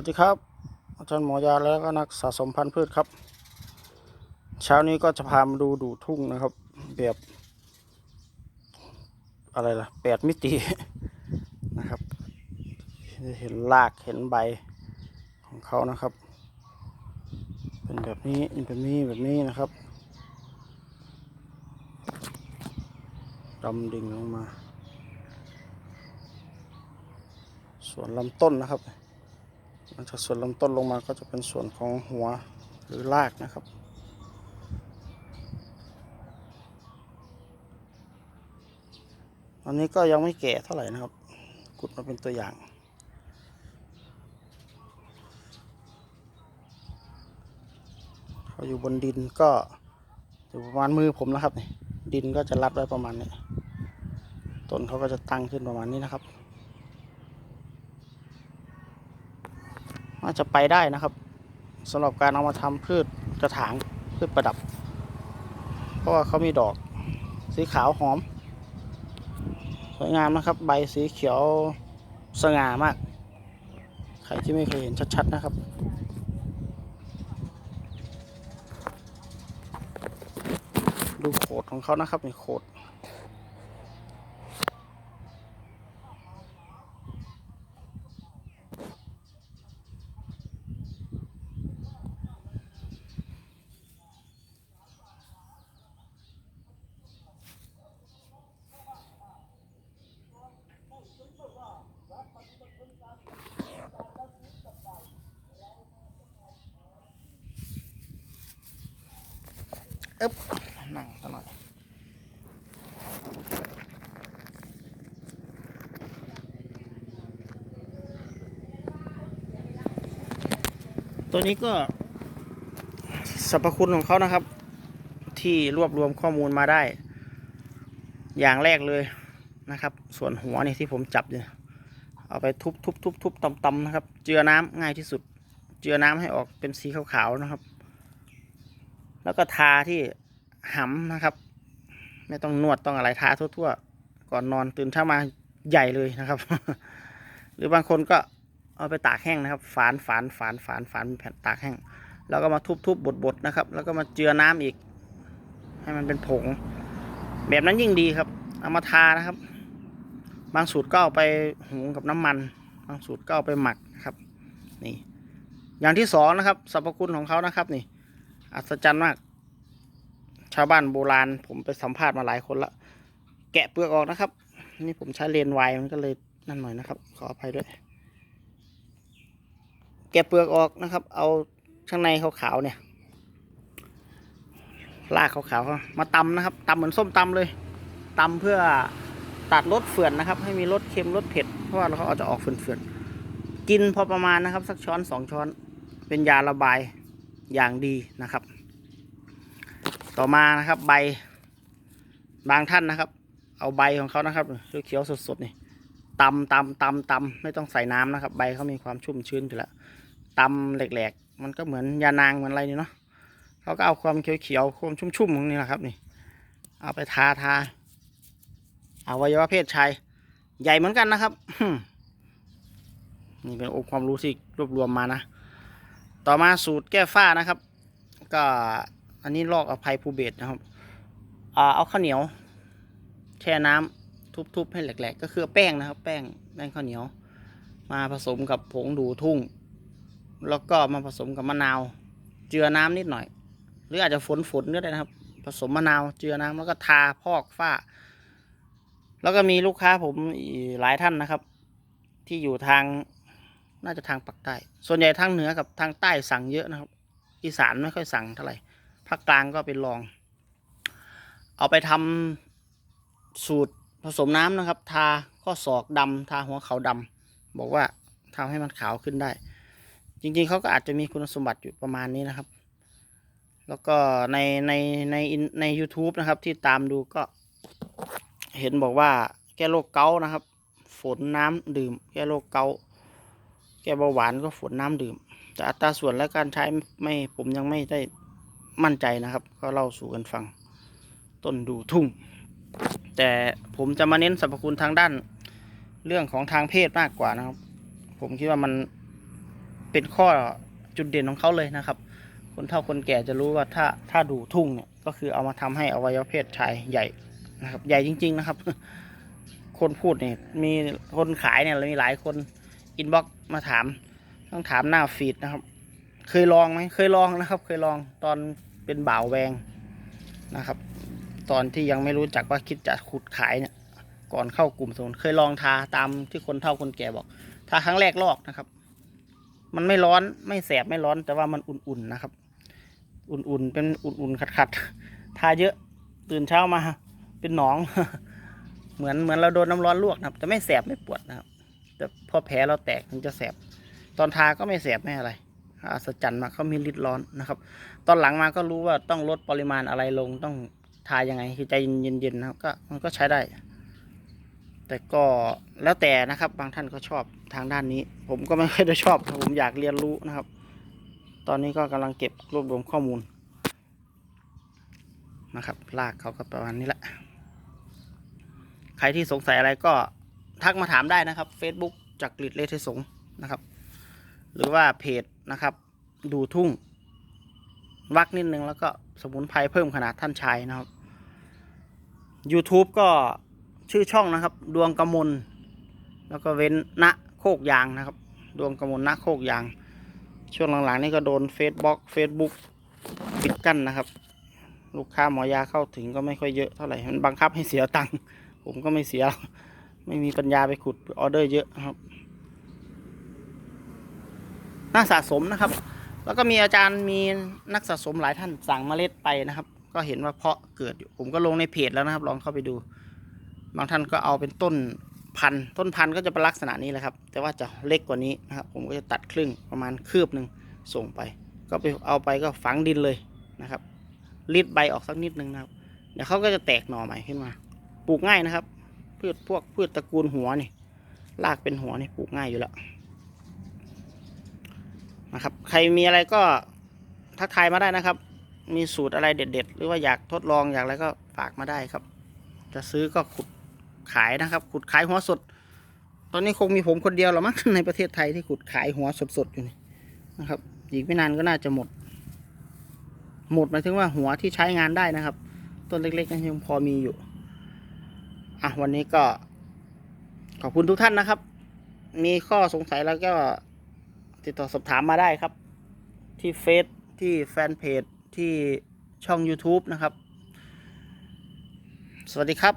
วัสดีครับ อาจารย์หมอยาแล้วก็นักสะสมพันธุ์พืชครับ เช้านี้ก็จะพามาดูดูทุ่งนะครับ แบบ อะไรล่ะแปดมิตินะครับ เห็นรากเห็นใบของเขานะครับ เป็นแบบนี้เป็นแบบนี้แบบนี้นะครับดำดิ่งลงมา ส่วนลำต้นนะครับ หลังจากส่วนลำต้นลงมาก็จะเป็นส่วนของหัวหรือรากนะครับ อันนี้ก็ยังไม่แก่เท่าไหร่นะครับกุดมาเป็นตัวอย่างเขาอยู่บนดินก็อยู่ประมาณมือผมนะครับนี่ดินก็จะรับไว้ประมาณนี้ต้นเขาก็จะตั้งขึ้นประมาณนี้นะครับ น่าจะไปได้นะครับสำหรับการเอามาทำพืชกระถางพืชประดับ เพราะว่าเขามีดอกสีขาวหอม สวยงามนะครับ ใบสีเขียวสง่ามาก ใครที่ไม่เคยเห็นชัดๆนะครับดูโขดของเขานะครับนี่โขด อึ๊บนั่งสักหน่อยตัวนี้ก็สรรพคุณของเขานะครับ ที่รวบรวมข้อมูลมาได้ อย่างแรกเลยนะครับ ส่วนหัวนี่ที่ผมจับเนี่ยเอาไปทุบทุบทุบทุบตำตำๆนะครับ เจือน้ำง่ายที่สุด เจือน้ำให้ออกเป็นสีขาวๆนะครับ แล้วก็ทาที่ หำนะครับ ไม่ต้องนวดต้องอะไรทาทั่วๆ ก่อนนอนตื่นเช้ามาใหญ่เลยนะครับ หรือบางคนก็เอาไปตากแห้งนะครับ ฝานฝานฝานฝานฝานเป็นแผ่นตากแห้ง แล้วก็มาทุบๆบดๆนะครับ แล้วก็มาเจือน้ำอีก ให้มันเป็นผง แบบนั้นยิ่งดีครับ เอามาทานะครับ บางสูตรก็เอาไปหุงกับน้ำมัน บางสูตรก็เอาไปหมักนะครับ นี่ อย่างที่สองนะครับสรรพคุณของเขานะครับ นี่ อัศจรรย์มาก ชาวบ้านโบราณ ผมไปสัมภาษณ์มาหลายคนละ แกะเปลือกออกนะครับ นี่ผมใช้เลนไวมันก็เลยนั่นหน่อยนะครับ ขออภัยด้วย แกะเปลือกออกนะครับ เอาข้างในขาวๆเนี่ยลากขาวๆมาตำนะครับตำเหมือนส้มตำเลยตำเพื่อตัดรสเฝื่อนนะครับ ให้มีรสเค็มรสเผ็ด เพราะว่าเขาเอาจะออกเฝื่อนๆกินพอประมาณนะครับ สักช้อนสองช้อน เป็นยาระบายอย่างดีนะครับ ต่อมานะครับ ใบบางท่านนะครับ เอาใบของเขานะครับเขียวสดๆนี่ตำตำตำตำไม่ต้องใส่น้ำนะครับ ใบเขามีความชุ่มชื้นอยู่แล้วตำแหลกๆ มันก็เหมือนยานางเหมือนอะไรนี่เนาะเขาก็เอาความเขียวๆความชุ่มๆของนี่แหละครับนี่ เอาไปทาทาอวัยวะเพศชายใหญ่เหมือนกันนะครับนี่เป็นองค์ความรู้ที่รวบรวมมานะ ต่อมาสูตรแก้ฝ้านะครับ ก็ อันนี้ลอกอภัยภูเบศนะครับอ่าเอาข้าวเหนียว แช่น้ำทุบๆให้แหลกๆ ก็คือแป้งนะครับ แป้งแป้งข้าวเหนียว มาผสมกับผงดูทุ่ง แล้วก็มาผสมกับมะนาว เจือน้ำนิดหน่อย หรืออาจจะฝนฝนก็ได้นะครับ ผสมมะนาวเจือน้ำแล้วก็ทาพอกฝ้า แล้วก็มีลูกค้าผมหลายท่านนะครับ ที่อยู่ทางน่าจะทางปักใต้ ส่วนใหญ่ทางเหนือกับทางใต้สั่งเยอะนะครับ อีสานไม่ค่อยสั่งเท่าไหร่ ภาคกลางก็เป็นรอง เอาไปทำสูตรผสมน้ำนะครับ ทาข้อศอกดำทาหัวเขาดำบอกว่าทำให้มันขาวขึ้นได้ จริงๆเขาก็อาจจะมีคุณสมบัติอยู่ประมาณนี้นะครับ แล้วก็ในในในใน u t u b e นะครับที่ตามดูก็ เห็นบอกว่าแก้โรคเกาต์นะครับ ฝนน้ำดื่ม แก้โรคเกาต์แก้เบาหวานก็ฝนน้ำดื่ม แต่อัตราส่วนและการใช้ไม่ผมยังไม่ได้ มั่นใจนะครับ ก็เล่าสู่กันฟัง ต้นดูทุ่ง แต่ผมจะมาเน้นสรรพคุณทางด้านเรื่องของทางเพศมากกว่านะครับ ผมคิดว่ามันเป็นข้อจุดเด่นของเขาเลยนะครับ คนเฒ่าคนแก่จะรู้ว่าถ้าถ้าดูทุ่งเนี่ยก็คือเอามาทำให้อวัยวะเพศชายใหญ่นะครับ ใหญ่จริง ๆ นะครับ คนพูดเนี่ยมีคนขายเนี่ยมีหลายคนอินบ็อกมาถาม ต้องถามหน้าฟีดนะครับ เคยลองไหมเคยลองนะครับ เคยลองตอน เป็นบ่าวแวงนะครับ ตอนที่ยังไม่รู้จักว่าคิดจะขุดขายเนี่ยก่อนเข้ากลุ่มสมุนเคยลองทาตามที่คนเฒ่าคนแก่บอกทาครั้งแรกลอกนะครับ มันไม่ร้อนไม่แสบไม่ร้อนแต่ว่ามันอุ่นๆนะครับ อุ่นๆเป็นอุ่นๆขัดๆทาเยอะตื่นเช้ามา เป็นหนอง เหมือนเหมือนเราโดนน้ำร้อนลวกนะครับ แต่ไม่แสบไม่ปวดนะครับ แต่พอแผลเราแตกถึงจะแสบ ตอนทาก็ไม่แสบไม่อะไร อัศจรรย์มากเขามีฤทธิ์ร้อนนะครับ ตอนหลังมาก็รู้ว่าต้องลดปริมาณอะไรลงต้องทายังไงคือใจเย็นๆนะครับก็มันก็ใช้ได้ แต่ก็แล้วแต่นะครับบางท่านก็ชอบทางด้านนี้ ผมก็ไม่ค่อยได้ชอบผมอยากเรียนรู้นะครับ ตอนนี้ก็กำลังเก็บรวบรวมข้อมูลนะครับลากเขาก็ประมาณนี้แหละ ใครที่สงสัยอะไรก็ทักมาถามได้นะครับ Facebook จากกริดเลทสงนะครับ หรือว่าเพจนะครับ ดูทุ่ง วักนิดนึงแล้วก็สมุนไพรเพิ่มขนาดท่านชายนะครับ YouTube ก็ชื่อช่องนะครับ ดวงกมลแล้วก็เว้นณโคกยางนะครับ ดวงกมลณโคกยาง ช่วงหลังๆนี่ก็โดนเฟซบุ๊กเฟซบุ๊กปิดกั้นนะครับ ลูกค้าหมอยาเข้าถึงก็ไม่ค่อยเยอะเท่าไหร่มันบังคับให้เสียตังค์ผมก็ไม่เสีย ไม่มีปัญญาไปขุดออเดอร์เยอะครับ น่าสะสมนะครับ แล้วก็มีอาจารย์มีนักสะสมหลายท่านสั่งเมล็ดไปนะครับ ก็เห็นว่าเพาะเกิดอยู่ผมก็ลงในเพจแล้วนะครับ ลองเข้าไปดู บางท่านก็เอาเป็นต้นพันธุ์ต้นพันธุ์ก็จะเป็นลักษณะนี้แหละครับ แต่ว่าจะเล็กกว่านี้นะครับ ผมก็จะตัดครึ่งประมาณคืบหนึ่งส่งไป ก็ไปเอาไปก็ฝังดินเลยนะครับรีดใบออกสักนิดนึงนะครับ เดี๋ยวเขาก็จะแตกหน่อใหม่ขึ้นมา ปลูกง่ายนะครับ พืชพวกพืชตระกูลหัวนี่ รากเป็นหัวนี่ปลูกง่ายอยู่แล้ว นะครับ ใครมีอะไรก็ทักทายมาได้นะครับ มีสูตรอะไรเด็ด ๆ หรือว่าอยากทดลองอยากอะไรก็ฝากมาได้ครับ จะซื้อก็ขุดขายนะครับ ขุดขายหัวสด ตอนนี้คงมีผมคนเดียวหรอมั้งในประเทศไทยที่ขุดขายหัวสดๆอยู่นี่นะครับ อีกไม่นานก็น่าจะหมด หมดหมายถึงว่าหัวที่ใช้งานได้นะครับ ต้นเล็กๆนั้นยังพอมีอยู่อะวันนี้ก็ขอบคุณทุกท่านนะครับ มีข้อสงสัยแล้วก็ ติดต่อสอบถามมาได้ครับ ที่เฟซที่แฟนเพจที่ช่อง YouTube นะครับ สวัสดีครับ